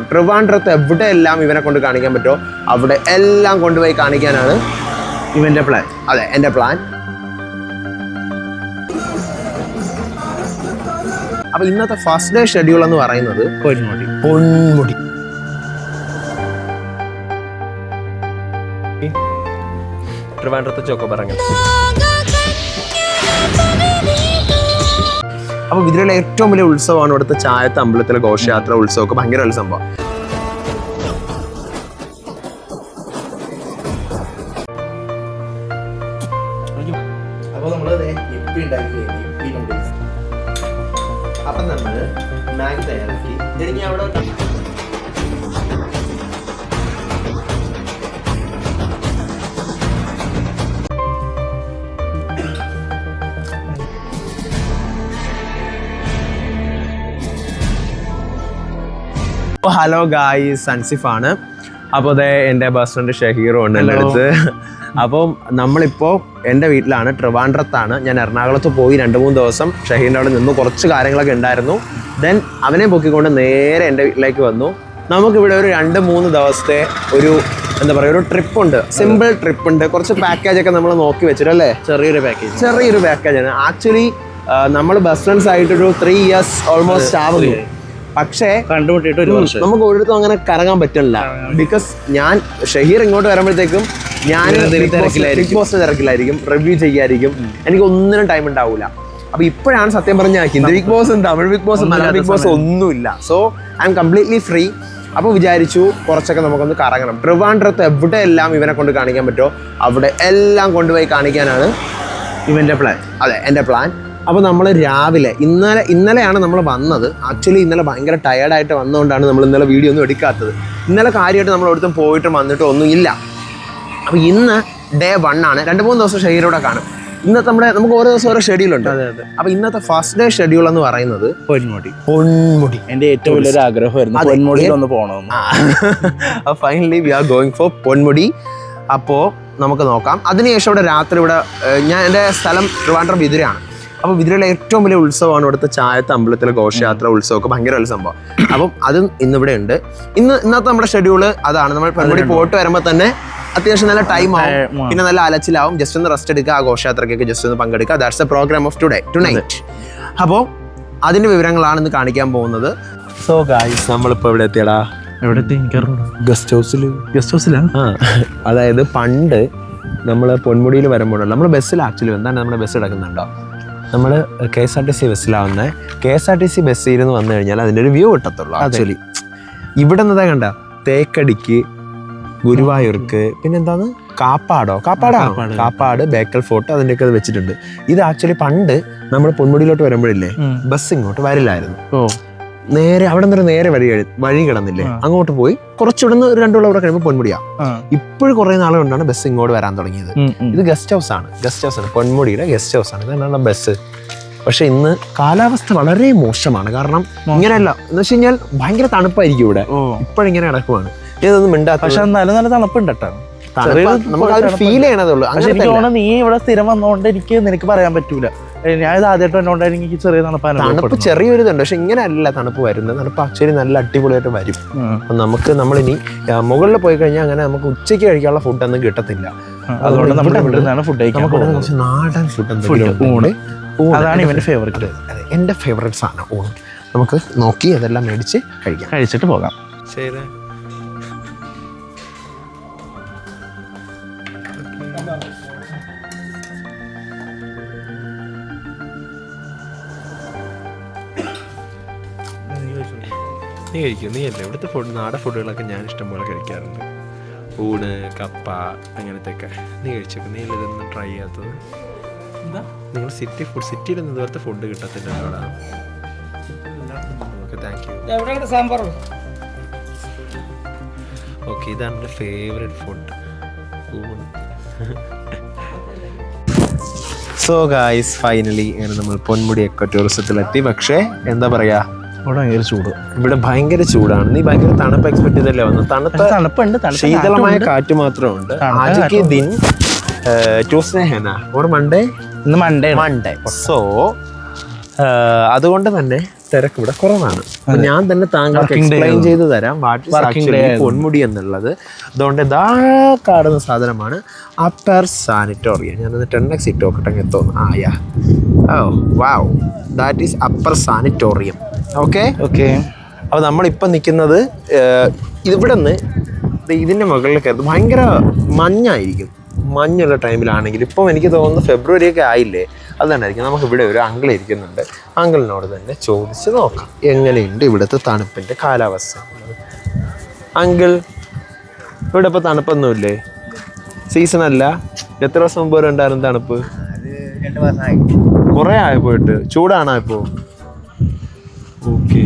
കാണണം. ട്രിവാൻഡ്രത്ത് എവിടെയെല്ലാം ഇവനെ കൊണ്ട് കാണിക്കാൻ പറ്റുമോ അവിടെ എല്ലാം കൊണ്ടുപോയി കാണിക്കാനാണ് ഇവന്റെ പ്ലാൻ അതെ എന്റെ പ്ലാൻ അപ്പൊ ഇന്നത്തെ ഫസ്റ്റ് ഡേ ഷെഡ്യൂൾ എന്ന് പറയുന്നത് പൊന്മുടി. പൊന്മുടി. ട്രിവാൻഡ്രത്തെ ചോക്കോബറങ്ങൽ അപ്പൊ ഇതിലുള്ള ഏറ്റവും വലിയ ഉത്സവമാണ് ഇവിടുത്തെ ചായത്തെ അമ്പലത്തിലെ ഘോഷയാത്ര ഉത്സവമൊക്കെ. ഭയങ്കര വലിയ സംഭവം. ഹലോ ഗായ് സൺസിഫ് ആണ്. അപ്പോൾ അതെ എന്റെ ബസ് ഫ്രണ്ട് ഷഹീറും ഉണ്ട് എന്റെ അടുത്ത്. അപ്പോൾ നമ്മളിപ്പോൾ എന്റെ വീട്ടിലാണ് ട്രിവാൻഡ്രത്താണ്. ഞാൻ എറണാകുളത്ത് പോയി രണ്ട് മൂന്ന് ദിവസം ഷഹീറിന്റെ അവിടെ നിന്ന് കുറച്ച് കാര്യങ്ങളൊക്കെ ഉണ്ടായിരുന്നു. ദെൻ അവനെ പൊക്കിക്കൊണ്ട് നേരെ എന്റെ വീട്ടിലേക്ക് വന്നു. നമുക്കിവിടെ ഒരു രണ്ട് മൂന്ന് ദിവസത്തെ ഒരു എന്താ പറയുക ഒരു ട്രിപ്പ് ഉണ്ട്. സിമ്പിൾ ട്രിപ്പ് ഉണ്ട്. കുറച്ച് പാക്കേജ് ഒക്കെ നമ്മൾ നോക്കി വെച്ചിട്ട് അല്ലേ? ചെറിയൊരു പാക്കേജ് ചെറിയൊരു പാക്കേജ് ആണ്. ആക്ച്വലി നമ്മൾ ബസ് ഫ്രണ്ട്സ് ആയിട്ടൊരു ത്രീ ഇയേഴ്സ് ഓൾമോസ്റ്റ് ആവുന്നു. പക്ഷേ കണ്ടുമുട്ടിട്ട് ഒരു വർഷം. നമുക്ക് ഒരിടത്തും അങ്ങനെ കറങ്ങാൻ പറ്റില്ല ബിക്കോസ് ഞാൻ ഷഹീർ ഇങ്ങോട്ട് വരുമ്പോഴത്തേക്കും ഞാൻ ബിഗ് ബോസ് തിരക്കിലായിരിക്കും. റിവ്യൂ ചെയ്യായിരിക്കും. എനിക്ക് ഒന്നിനും ടൈം ഉണ്ടാവില്ല അപ്പൊ ഇപ്പോഴാണ് സത്യം പറഞ്ഞ Hindi Bigg Boss Tamil Bigg ബോസും Malayalam big Boss ഒന്നുമില്ല. So I'm completely free അപ്പോൾ വിചാരിച്ചു കുറച്ചൊക്കെ നമുക്കൊന്ന് കറങ്ങണം. ട്രിവാൻഡ്രത്ത് എവിടെയെല്ലാം ഇവനെ കൊണ്ട് കാണിക്കാൻ പറ്റുമോ? അവിടെ എല്ലാം കൊണ്ടുപോയി കാണിക്കാനാണ് ഇവന്റെ പ്ലാൻ അതെ എന്റെ പ്ലാൻ അപ്പോൾ നമ്മൾ രാവിലെ ഇന്നലെ ഇന്നലെയാണ് നമ്മൾ വന്നത്. ആക്ച്വലി ഇന്നലെ ഭയങ്കര ടയേർഡായിട്ട് വന്നതുകൊണ്ടാണ് നമ്മൾ ഇന്നലെ വീഡിയോ ഒന്നും എടുക്കാത്തത്. ഇന്നലെ കാര്യമായിട്ട് നമ്മൾ ഒരിടത്തും പോയിട്ടും വന്നിട്ടും ഒന്നും ഇല്ല. അപ്പോൾ ഇന്ന് ഡേ വൺ ആണ്. രണ്ട് മൂന്ന് ദിവസം ഷെയ്ഡൂടെ കാണും. ഇന്നത്തെ നമ്മുടെ നമുക്ക് ഓരോ ദിവസം ഓരോ ഷെഡ്യൂൾ ഉണ്ട്. അതെ അതെ. അപ്പോൾ ഇന്നത്തെ ഫസ്റ്റ് ഡേ ഷെഡ്യൂൾ എന്ന് പറയുന്നത് പൊന്മുടി. പൊന്മുടി. എന്റെ ഏറ്റവും വലിയൊരു ആഗ്രഹമായിരുന്നു. പൊന്മുടിയിൽ ഒന്ന് പോകണമെന്ന് finally we are going for Ponmudi. അപ്പോൾ നമുക്ക് നോക്കാം. അതിനുശേഷം ഇവിടെ രാത്രി ഇവിടെ ഞാൻ എന്റെ സ്ഥലം ട്രിവാൻഡ്രം വിതുരയാണ്. അപ്പോൾ ഇതിലുള്ള ഏറ്റവും വലിയ ഉത്സവമാണ് ഇവിടുത്തെ ചായത്തെ അമ്പലത്തിലെ ഘോഷയാത്ര ഉത്സവമൊക്കെ ഭയങ്കര വലിയ സംഭവം. അപ്പം അതും ഇന്നിവിടെ ഉണ്ട്. ഇന്ന് ഇന്നത്തെ നമ്മുടെ ഷെഡ്യൂൾ അതാണ്. നമ്മൾ പരിപാടി പോയിട്ട് വരുമ്പോൾ തന്നെ അത്യാവശ്യം നല്ല ടൈം ആവും. പിന്നെ നല്ല അലച്ചിലാവും. ജസ്റ്റ് ഒന്ന് റെസ്റ്റ് എടുക്കുക ആ ഘോഷയാത്രക്കൊക്കെ ജസ്റ്റ് ഒന്ന് പങ്കെടുക്കുക. That's a programme of today tonight അപ്പോൾ അതിന്റെ വിവരങ്ങളാണ് ഇന്ന് കാണിക്കാൻ പോകുന്നത്. സോ ഗായ്സ് നമ്മളിപ്പോൾ ഇവിടെ എത്തിയടാ? എവിടെ എനിക്കറിഞ്ഞു ഗസ്റ്റ് ഹൗസിൽ ഗസ്റ്റ് ഹൗസിലാണ് ആ അതായത് പണ്ട് നമ്മൾ പൊന്മുടിയിൽ വരുമ്പോഴല്ലോ നമ്മൾ ബസ്സിൽ ആക്ച്വലി എന്താണ് നമ്മുടെ ബസ് കിടക്കുന്നുണ്ടോ നമ്മൾ K S R T C ബസ്സിലാവുന്നത് K S R T C ബസ്സിൽ നിന്ന് വന്നു കഴിഞ്ഞാൽ അതിന്റെ ഒരു വ്യൂ കിട്ടത്തുള്ളൂ ആക്ച്വലി ഇവിടെ നിന്നതാ കണ്ട തേക്കടിക്ക് ഗുരുവായൂർക്ക് പിന്നെന്താണ്? കാപ്പാടോ? കാപ്പാടാണോ? കാപ്പാട്. കാപ്പാട്. ബേക്കൽ ഫോർട്ട് അതിന്റെയൊക്കെ അത് വെച്ചിട്ടുണ്ട്. ഇത് ആക്ച്വലി പണ്ട് നമ്മൾ പൊന്മുടിയിലോട്ട് വരുമ്പോഴില്ലേ ബസ് ഇങ്ങോട്ട് വരില്ലായിരുന്നു. ഓ. നേരെ അവിടെ നിന്ന് നേരെ വഴി വഴി കിടന്നില്ലേ? അങ്ങോട്ട് പോയി കുറച്ചുകൂടെ ഒരു രണ്ടു അവിടെ കഴിയുമ്പോൾ പൊന്മുടിയാ. ഇപ്പോഴും കുറെ നാളെ കൊണ്ടാണ് ബസ് ഇങ്ങോട്ട് വരാൻ തുടങ്ങിയത്. ഇത് ഗസ്റ്റ് ഹൗസ് ആണ്. ഗസ്റ്റ് ഹൗസ് ആണ്. പൊന്മുടിയുടെ ഗസ്റ്റ് ഹൗസ് ആണ്. ഇതാണ് ബസ് പക്ഷെ ഇന്ന് കാലാവസ്ഥ വളരെ മോശമാണ്. കാരണം ഇങ്ങനെയല്ല. എന്ന് വെച്ച് കഴിഞ്ഞാൽ ഭയങ്കര തണുപ്പായിരിക്കും ഇവിടെ. ഇപ്പോഴിങ്ങനെ കിടക്കുവാണ്. ഇതൊന്നും മിണ്ടാത്ത പക്ഷെ നല്ല നല്ല തണുപ്പുണ്ട് കേട്ടോ. നമുക്ക്. ഫീൽ അങ്ങനത്തെ തോന്നുന്നു നീ ഇവിടെ സ്ഥിരം വന്നോണ്ട് എനിക്ക് നിനക്ക് പറയാൻ പറ്റൂല. ഞാൻ ഇത് ആദ്യമായിട്ട് വന്നോണ്ട് എനിക്ക് ചെറിയ തണുപ്പ്. ചെറിയൊരു ഇതുണ്ട്. പക്ഷെ ഇങ്ങനെ അല്ല തണുപ്പ് വരുന്നത്. തണുപ്പ് ആക്ച്വലി നല്ല അടിപൊളിയായിട്ട് വരും. അപ്പൊ നമുക്ക് നമ്മളിനി മുകളിൽ പോയി കഴിഞ്ഞാൽ അങ്ങനെ നമുക്ക് ഉച്ചയ്ക്ക് കഴിക്കാനുള്ള ഫുഡൊന്നും കിട്ടത്തില്ല. ആ, അതുകൊണ്ട് ഫുഡ് നമുക്ക് നാടൻ ഫുഡ്. അതാണ് ഇവന്റെ ഫേവറേറ്റ് എന്റെ ഫേവറേറ്റ് സാധനം ഊണ്. നമുക്ക് നോക്കി അതെല്ലാം മേടിച്ച് കഴിക്കാം. കഴിച്ചിട്ട് പോകാം. ശരി. നീ കഴിക്കും നീ അല്ലേ ഇവിടുത്തെ ഫുഡ് നാടൻ ഫുഡുകളൊക്കെ ഞാൻ ഇഷ്ടംപോലെ കഴിക്കാറുണ്ട്. ഊണ് കപ്പ അങ്ങനത്തെയൊക്കെ. നീ കഴിച്ചേക്ക് നീ ഇതൊന്നും ട്രൈ ചെയ്യാത്തത്? നിങ്ങൾ സിറ്റി ഫുഡ് സിറ്റിയിലൊന്നും ഇതുപോലത്തെ ഫുഡ് കിട്ടത്തില്ല അവിടെ okay thank you sambar okay ഇതാണ് എന്റെ ഫേവറേറ്റ് ഫുഡ് ഊണ്. സോ ഗായ്സ് ഫൈനലി അങ്ങനെ നമ്മൾ പൊന്മുടി എക്കോ ടൂറിസത്തിലെത്തി. പക്ഷേ എന്താ പറയാ? അവിടെ ഭയങ്കര ചൂട്. ഇവിടെ ഭയങ്കര ചൂടാണ്. നീ ഭയങ്കര തണുപ്പ് എക്സ്പെക്ട് ചെയ്തല്ലേ വന്നു? തണുത്ത തണുപ്പുണ്ട്. ശീതളമായ കാറ്റ് മാത്രമുണ്ട്. ആദ്യത്തെ ദിൻ ട്യൂസ്ഡേ ഹേന ഓർ മൺഡേ? ഇന്ന് മൺഡേ മൺഡേ. സോ അതുകൊണ്ട് തന്നെ തിരക്ക് ഇവിടെ കുറവാണ്. ഞാൻ തന്നെ താങ്കൾക്ക് എക്സ്പ്ലെയിൻ ചെയ്തു തരാം. പൊന്മുടി എന്നുള്ളത്. അതുകൊണ്ട് ഇതാ കാണുന്ന സാധനമാണ് അപ്പർ സാനിറ്റോറിയം ഞാൻ ടെൻ എക്സ് ഇട്ടോക്കട്ടെ എത്തോന്ന് ആയാ ഓ wow that is upper sanatorium okay okay അപ്പോൾ നമ്മളിപ്പം നിൽക്കുന്നത് ഇവിടെ നിന്ന് ഇതിന്റെ കയറുന്നത് ഭയങ്കര മഞ്ഞായിരിക്കും. മഞ്ഞുള്ള ടൈമിലാണെങ്കിൽ ഇപ്പം എനിക്ക് തോന്നുന്നു ഫെബ്രുവരി ഒക്കെ ആയില്ലേ? അത് തന്നെ ആയിരിക്കും നമുക്ക് ഇവിടെ ഒരു അങ്കിൾ ഇരിക്കുന്നുണ്ട്. അങ്കിളിനോട് തന്നെ ചോദിച്ച് നോക്കാം. എങ്ങനെയുണ്ട് ഇവിടുത്തെ തണുപ്പിന്റെ കാലാവസ്ഥ? അങ്കിൾ ഇവിടെ ഇപ്പോൾ തണുപ്പൊന്നുമില്ലേ? സീസൺ അല്ല. എത്ര ദിവസം മുമ്പ് വരെ ഉണ്ടായിരുന്നു തണുപ്പ്? കുറേ ആയി പോയിട്ട്? ചൂടാണോ ഇപ്പോൾ ഓക്കെ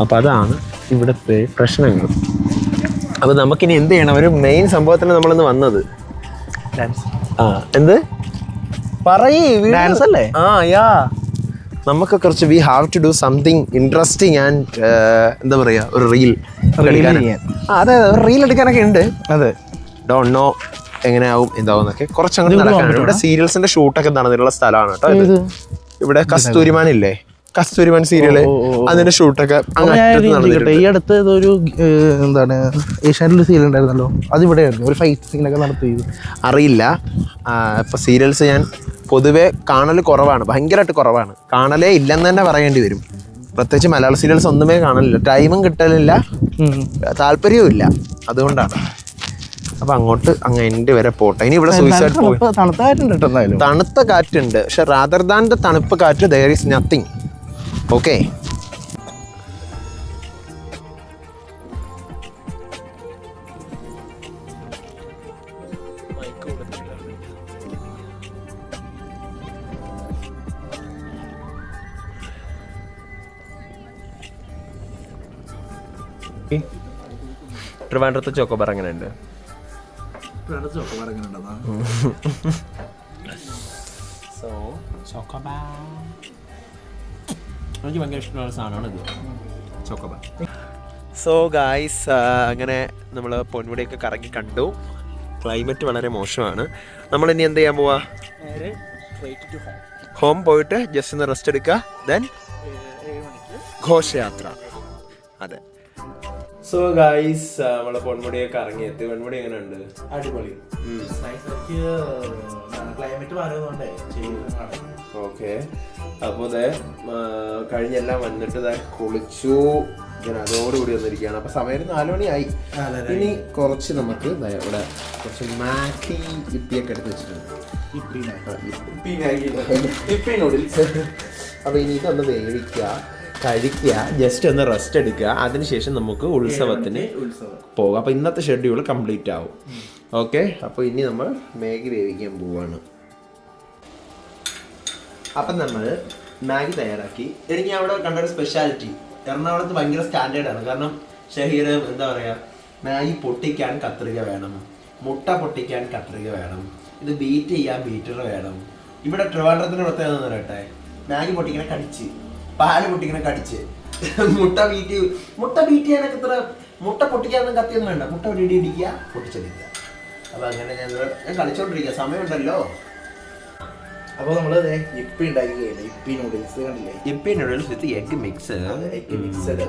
അപ്പോൾ അതാണ് ഇവിടുത്തെ പ്രശ്നങ്ങൾ. അപ്പോൾ നമുക്കിനി എന്ത് ചെയ്യണം? ഒരു മെയിൻ സംഭവത്തിന് നമ്മളിന്ന് വന്നത്. ആ എന്ത്? പറയേ ഡാൻസ് അല്ലേ? ആ യാ. നമുക്ക് കുറച്ച് we have to do something interesting and എന്താ പറയുക ഒരു റീൽ അതെ ഒരു റീൽ എടുക്കാനൊക്കെ ഉണ്ട്. അതെ. ഡോണ്ട് നോ എങ്ങനെയാവും എന്താവുന്നൊക്കെ എന്നൊക്കെ കുറച്ചങ്ങനെ ഇവിടെ നടക്കാനുണ്ട് ഇവിടെ? സീരിയൽസിന്റെ ഷൂട്ടൊക്കെ നടന്നിട്ടുള്ള സ്ഥലമാണ് കേട്ടോ ഇത്. ഇവിടെ കസ്തൂരിമാൻ ഇല്ലേ കസ്തൂരിമാൻ സീരിയൽ. അതിന്റെ ഷൂട്ടൊക്കെ ഒരു ഈ അടുത്ത് ഏഹ്, എന്താണ് ഏഷ്യാനിൽ സീരിയൽ ഉണ്ടായിരുന്നല്ലോ. അതിവിടെ ആയിരുന്നു ഒരു ഫൈറ്റ് സീനൊക്കെ നടത്തി അറിയില്ല. ഇപ്പൊ സീരിയൽസ് ഞാൻ പൊതുവെ കാണൽ കുറവാണ് ഭയങ്കരമായിട്ട് കുറവാണ്. കാണലേ ഇല്ലെന്ന് തന്നെ പറയേണ്ടി വരും. പ്രത്യേകിച്ച് മലയാള സീരിയൽസ് ഒന്നുമേ കാണലില്ല. ടൈമും കിട്ടലില്ല. താല്പര്യവും ഇല്ല. അതുകൊണ്ടാണ്. അപ്പൊ അങ്ങോട്ട് അങ്ങ് എന്റെ വരെ പോട്ടെ. ഇനി ഇവിടെ സൂയിസൈഡ് തണുത്ത കാറ്റുണ്ട്. പക്ഷെ റാദർ ദാൻ ദ തണുപ്പ് കാറ്റ് ദയർ ഈസ് നത്തിങ് ഓക്കെ ട്രിവാൻഡ്രത്തെ ചോക്കോബാർ എങ്ങനെയുണ്ട്? സോ ചോക്കോബാർ എനിക്ക് ഭയങ്കര ഇഷ്ടമുള്ള സാധനമാണ് ഇത്. ചോക്കോബാർ. സോ ഗായ്സ് അങ്ങനെ നമ്മൾ പൊന്മുടിയൊക്കെ കറങ്ങി കണ്ടു. ക്ലൈമറ്റ് വളരെ മോശമാണ്. നമ്മൾ ഇനി എന്ത് ചെയ്യാൻ പോവാ? ഹോം പോയിട്ട് ജസ്റ്റ് ഒന്ന് റെസ്റ്റ് എടുക്കുക ദെൻ ഘോഷയാത്ര. അതെ. സോ ഗായ്സ് നമ്മളെ പൊന്മുടിയൊക്കെ ഇറങ്ങി എത്തി. പൊന്മുടി എങ്ങനെയുണ്ട്? അടിപൊളി. ക്ലൈമറ്റ് മാറുന്നോണ്ടേ ഓക്കെ അപ്പോൾ ഇതേ കഴിഞ്ഞെല്ലാം വന്നിട്ട് ഇതാ കുളിച്ചു. ഞാൻ അതോടുകൂടി വന്നിരിക്കുകയാണ്. അപ്പൊ സമയം നാല് മണിയായി. ഇനി കുറച്ച് നമുക്ക് ഇവിടെ കുറച്ച് മാക്കി ഇപ്പിയൊക്കെ എടുത്ത് വെച്ചിട്ടുണ്ട്. ഇപ്പി. നൂഡിൽസ് അപ്പൊ ഇനി ഇതൊന്ന് വേവിക്കുക. കഴിക്കുക ജസ്റ്റ് ഒന്ന് റെസ്റ്റ് എടുക്കുക. അതിനുശേഷം നമുക്ക് ഉത്സവത്തിന് പോകാം. അപ്പൊ ഇന്നത്തെ ഷെഡ്യൂൾ കംപ്ലീറ്റ് ആവും. ഓക്കെ അപ്പോൾ ഇനി നമ്മൾ മാഗി വേവിക്കാൻ പോവാണ്. അപ്പം നമ്മൾ മാഗി തയ്യാറാക്കി. എനിക്ക് അവിടെ കണ്ടൊരു സ്പെഷ്യാലിറ്റി എറണാകുളത്ത് ഭയങ്കര സ്റ്റാൻഡേർഡ് ആണ്. കാരണം ഷഹീർ എന്താ പറയുക മാഗി പൊട്ടിക്കാൻ കത്രിക വേണം. മുട്ട പൊട്ടിക്കാൻ കത്രിക വേണം. ഇത് ബീറ്റ് ചെയ്യാൻ ബീറ്റർ വേണം. ഇവിടെ ട്രിവാൻഡ്രത്തിന്റെ പ്രത്യേകത എന്ന് പറയട്ടെ. മാഗി പൊട്ടിക്കണ കടിച്ച്. പാൽ പൊട്ടിക്കണ കടിച്ച്. മുട്ട ബീറ്റ് മുട്ട ബീറ്റ് ചെയ്യാനൊക്കെ ഇത്ര മുട്ട പൊട്ടിക്കാനൊന്നും കത്തിയൊന്നും വേണ്ട. മുട്ട ഒരു ഇടി ഇടിക്കുക പൊട്ടിച്ചെടുക്കുക. അപ്പൊ അങ്ങനെ ഞാൻ ഞാൻ കളിച്ചോണ്ടിരിക്കുക. സമയമുണ്ടല്ലോ. അപ്പൊ നമ്മൾ ദേ ഇപ്പി ഉണ്ടാക്കി ഇപ്പി നൂഡിൽസ് കണ്ടില്ലേ? Yippee noodles with egg mix egg mixed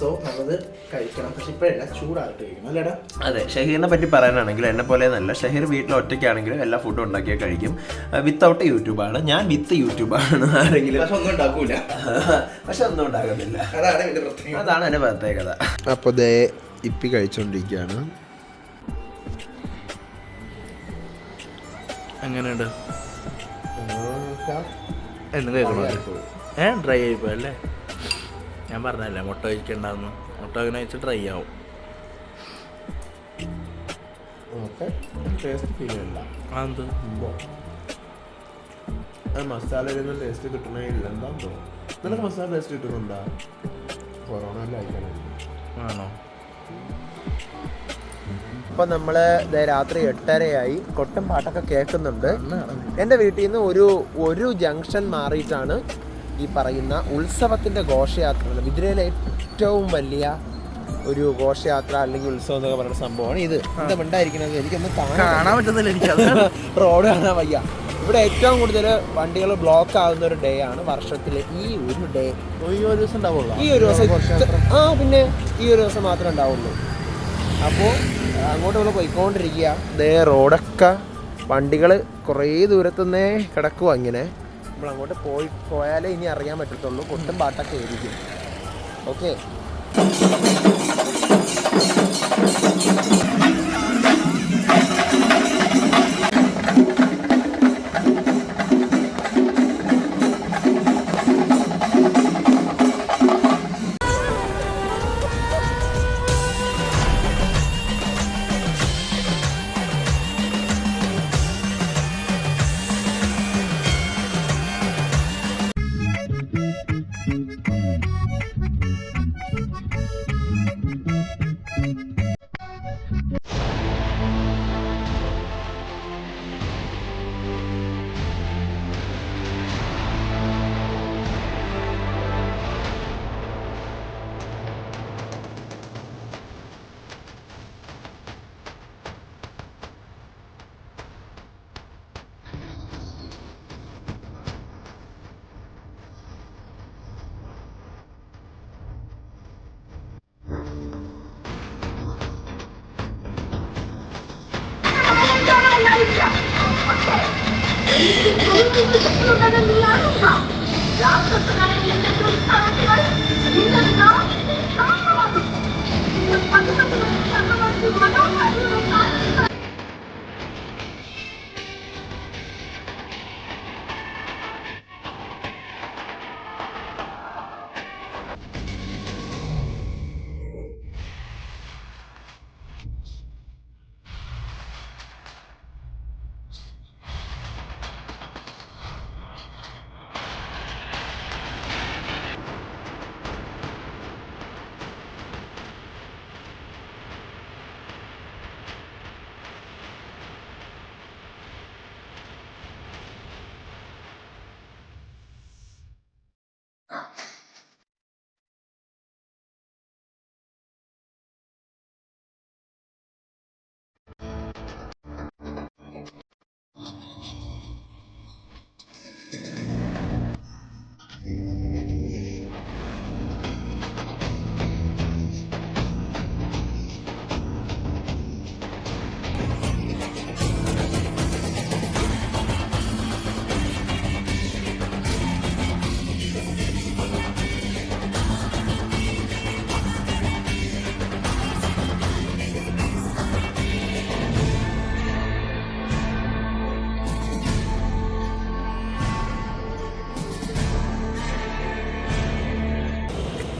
so നമ്മളത് കഴിക്കണം. പക്ഷെ ഇപ്പഴല്ല ചൂടായിട്ട് കഴിക്കണം. അല്ലേടാ? അതെ ഷഹീറിനെ പറ്റി പറയാനാണെങ്കിൽ എന്നെ പോലെ നല്ല ഷഹീർ വീട്ടിൽ ഒറ്റയ്ക്കാണെങ്കിലും എല്ലാ ഫുഡും ഉണ്ടാക്കിയാൽ കഴിക്കും. വിത്തൗട്ട് യൂട്യൂബാണ്. ഞാൻ വിത്ത് യൂട്യൂബാണ്. ആരെങ്കിലും പക്ഷെ ഒന്നും ഉണ്ടാക്കൂല. പക്ഷെ ഒന്നും ഉണ്ടാകുന്നില്ല അതാണ് എന്റെ പ്രത്യേകത. അതാണ് എന്റെ പ്രത്യേകത. അപ്പോൾ ദേ ഇപ്പി കഴിച്ചുകൊണ്ടിരിക്കുകയാണ് എങ്ങനെയുണ്ട്? എന്ന് കേൾക്കണോ? ഏ ഡ്രൈ ആയിപ്പോ അല്ലേ? ഞാൻ പറഞ്ഞല്ലേ മുട്ട കഴിക്കണ്ടെന്ന്. മുട്ട അങ്ങനെ വെച്ച് ഡ്രൈ ആവും. ടേസ്റ്റ് ഫീൽ ചെയ്യണ്ട ടേസ്റ്റ് കിട്ടണേ ഇല്ല. എന്താ നിനക്ക് മസാല ടേസ്റ്റ് കിട്ടുന്നുണ്ടോ? കൊറോണ ആണോ? അപ്പൊ നമ്മൾ ദേ രാത്രി എട്ടരയായി കൊട്ടും പാട്ടൊക്കെ കേൾക്കുന്നുണ്ട്. എന്റെ വീട്ടിൽ നിന്ന് ഒരു ഒരു ജംഗ്ഷൻ മാറിയിട്ടാണ് ഈ പറയുന്ന ഉത്സവത്തിന്റെ ഘോഷയാത്ര മിഥുരയിലെ ഏറ്റവും വലിയ ഒരു ഘോഷയാത്ര അല്ലെങ്കിൽ ഉത്സവം എന്നൊക്കെ പറയുന്ന സംഭവമാണ് ഇത്. എന്താ ഉണ്ടായിരിക്കുന്നത് എനിക്കൊന്നും കാണാൻ പറ്റുന്നില്ല എനിക്ക്. റോഡ് കാണാൻ വയ്യ. ഇവിടെ ഏറ്റവും കൂടുതൽ വണ്ടികൾ ബ്ലോക്ക് ആകുന്ന ഒരു ഡേ ആണ് വർഷത്തിലെ ഈ ഒരു ഡേ ഈ ഒരു ദിവസം ഉണ്ടാവുള്ളൂ. ഈ ഒരു ദിവസം ആ പിന്നെ ഈ ഒരു ദിവസം മാത്രമേ ഉണ്ടാവുള്ളൂ. അപ്പോൾ അങ്ങോട്ട് നമ്മൾ പോയിക്കൊണ്ടിരിക്കുക. ഇതേ റോഡൊക്കെ വണ്ടികൾ കുറേ ദൂരത്തുനിന്നേ കിടക്കുക ഇങ്ങനെ. നമ്മൾ അങ്ങോട്ട് പോയി പോയാലേ ഇനി അറിയാൻ പറ്റത്തുള്ളൂ. കൊട്ടും പാട്ടൊക്കെ ആയിരിക്കും. ഓക്കെ. みんなで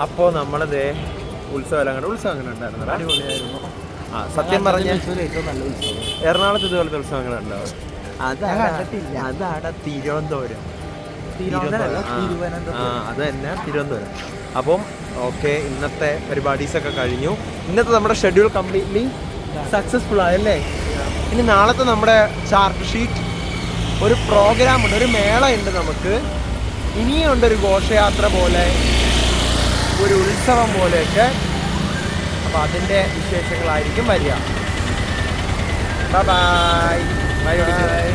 അപ്പോൾ നമ്മളത് ഉത്സവം അല്ല കണ്ടു ഉത്സവം അങ്ങനെ ഉണ്ടായിരുന്നു അടിപൊളിയായിരുന്നു ആ സത്യം പറഞ്ഞ ഉത്സവം. എറണാകുളത്ത് ഇതുപോലത്തെ ഉത്സവങ്ങൾ ഉണ്ടാവും. അതാണ് തിരുവനന്തപുരം. ആ, തിരുവനന്തപുരം. ആ അത് തന്നെ തിരുവനന്തപുരം. അപ്പം ഓക്കെ ഇന്നത്തെ പരിപാടീസ് ഒക്കെ കഴിഞ്ഞു. ഇന്നത്തെ നമ്മുടെ ഷെഡ്യൂൾ കംപ്ലീറ്റ്ലി സക്സസ്ഫുൾ ആയല്ലേ? ഇനി നാളത്തെ നമ്മുടെ ചാർട്ട് ഷീറ്റ് ഒരു പ്രോഗ്രാം ഉണ്ട് ഒരു മേള ഉണ്ട് നമുക്ക്. ഇനിയും ഉണ്ട് ഒരു ഘോഷയാത്ര പോലെ. ഒരു ഉത്സവം പോലെയൊക്കെ. അപ്പോൾ അതിന്റെ വിശേഷങ്ങളായിരിക്കും വരിക. Bye bye bye